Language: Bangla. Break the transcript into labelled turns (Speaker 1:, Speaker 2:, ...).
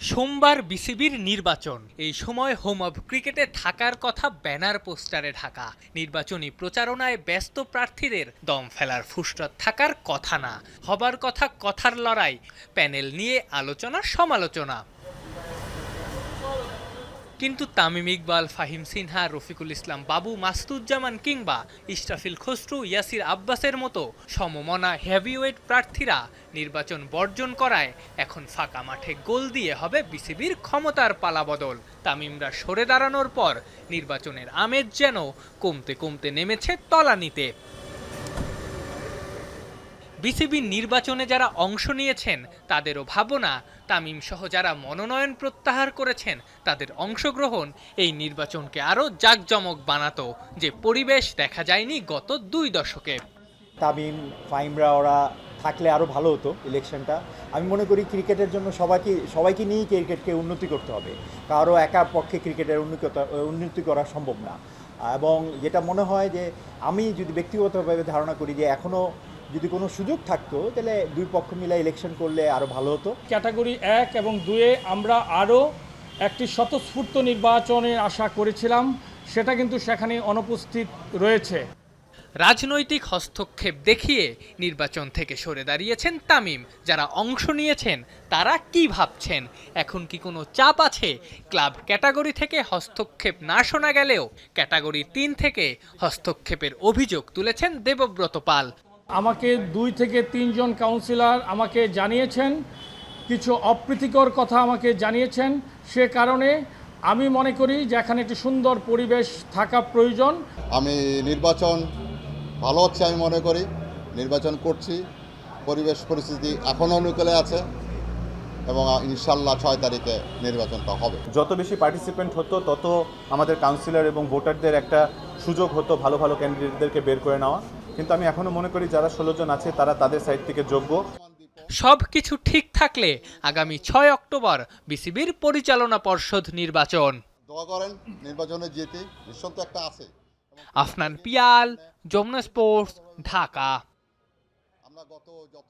Speaker 1: সোমবার বিসিবির নির্বাচন। এই সময় হোম অব ক্রিকেটে থাকার কথা ব্যানার পোস্টারে ঢাকা। নির্বাচনী প্রচারণায় ব্যস্ত প্রার্থীদের দম ফেলার ফুসরত থাকার কথা না। হবার কথা কথার লড়াই, প্যানেল নিয়ে আলোচনা সমালোচনা কিন্তু তামিম ইকবাল, ফাহিম সিনহা, রফিকুল ইসলাম, বাবু মাসুদুজ্জামান কিংবা ইশরাফিল খসরু, ইয়াসির আব্বাসের মতো সমমনা হেভিওয়েট প্রার্থীরা নির্বাচন বর্জন করায় এখন ফাঁকা মাঠে গোল দিয়ে হবে বিসিবির ক্ষমতার পালাবদল তামিমরা সরে দাঁড়ানোর পর নির্বাচনের আমেজ যেন কমতে কমতে নেমেছে তলানিতে। বিসিবি নির্বাচনে যারা অংশ নিয়েছেন, তাদেরও ভাবনা, তামিম সহ যারা মনোনয়ন প্রত্যাহার করেছেন, তাদের অংশগ্রহণ এই নির্বাচনকে আরও জাঁকজমক বানাতো, যে পরিবেশ দেখা যায়নি গত দুই দশকে।
Speaker 2: তামিম ফাইমরা ওরা থাকলে আরও ভালো হতো ইলেকশনটা। আমি মনে করি ক্রিকেটের জন্য সবাইকে সবাইকে নিয়েই ক্রিকেটকে উন্নতি করতে হবে। কারও একা পক্ষে ক্রিকেটের উন্নতি উন্নতি করা সম্ভব না। এবং যেটা মনে হয় যে, আমি যদি ব্যক্তিগতভাবে ধারণা করি যে, এখনও যদি কোনো সুযোগ থাকতো তাহলে দুই পক্ষ মিলে ইলেকশন করলে আরও ভালো হতো।
Speaker 3: ক্যাটাগরি এক এবং দুয়ে আমরা আরও একটি স্বতঃস্ফূর্ত নির্বাচনের আশা করেছিলাম। সেটা কিন্তু সেখানে অনুপস্থিত রয়েছে।
Speaker 1: রাজনৈতিক হস্তক্ষেপ দেখিয়ে নির্বাচন থেকে সরে দাঁড়িয়েছেন তামিম। যারা অংশ নিয়েছেন তারা কি ভাবছেন? এখন কি কোনো চাপ আছে? ক্লাব ক্যাটাগরি থেকে হস্তক্ষেপ না শোনা গেলেও ক্যাটাগরি তিন থেকে হস্তক্ষেপের অভিযোগ তুলেছেন দেবব্রত পাল।
Speaker 3: আমাকে দুই থেকে তিনজন কাউন্সিলর আমাকে জানিয়েছেন কিছু অপ্রীতিকর কথা আমাকে জানিয়েছেন। সে কারণে আমি মনে করি যে এখানে একটি সুন্দর পরিবেশ থাকা প্রয়োজন।
Speaker 4: আমি নির্বাচন ভালো হচ্ছে আমি মনে করি। নির্বাচন করছি পরিবেশ পরিস্থিতি এখনও অনুকূলে আছে এবং ইনশাল্লাহ ছয় তারিখে নির্বাচনটা হবে।
Speaker 5: যত বেশি পার্টিসিপেন্ট হতো তত আমাদের কাউন্সিলর এবং ভোটারদের একটা সুযোগ হতো ভালো ভালো ক্যান্ডিডেটদেরকে বের করে নেওয়া। কিন্তু আমি এখনও মনে করি যারা ষোলো জন আছে তারা তাদের সাইড থেকে যোগ্য।
Speaker 1: সব কিছু ঠিক থাকলে আগামী ছয় অক্টোবর বিসিবির পরিচালনা পর্ষদ নির্বাচন।
Speaker 4: দোয়া করেন নির্বাচনে যেতে নিঃসন্ত একটা আছে।
Speaker 1: আফনান পিয়াল যমুনা স্পোর্টস ঢাকা।
Speaker 4: আমরা গত যত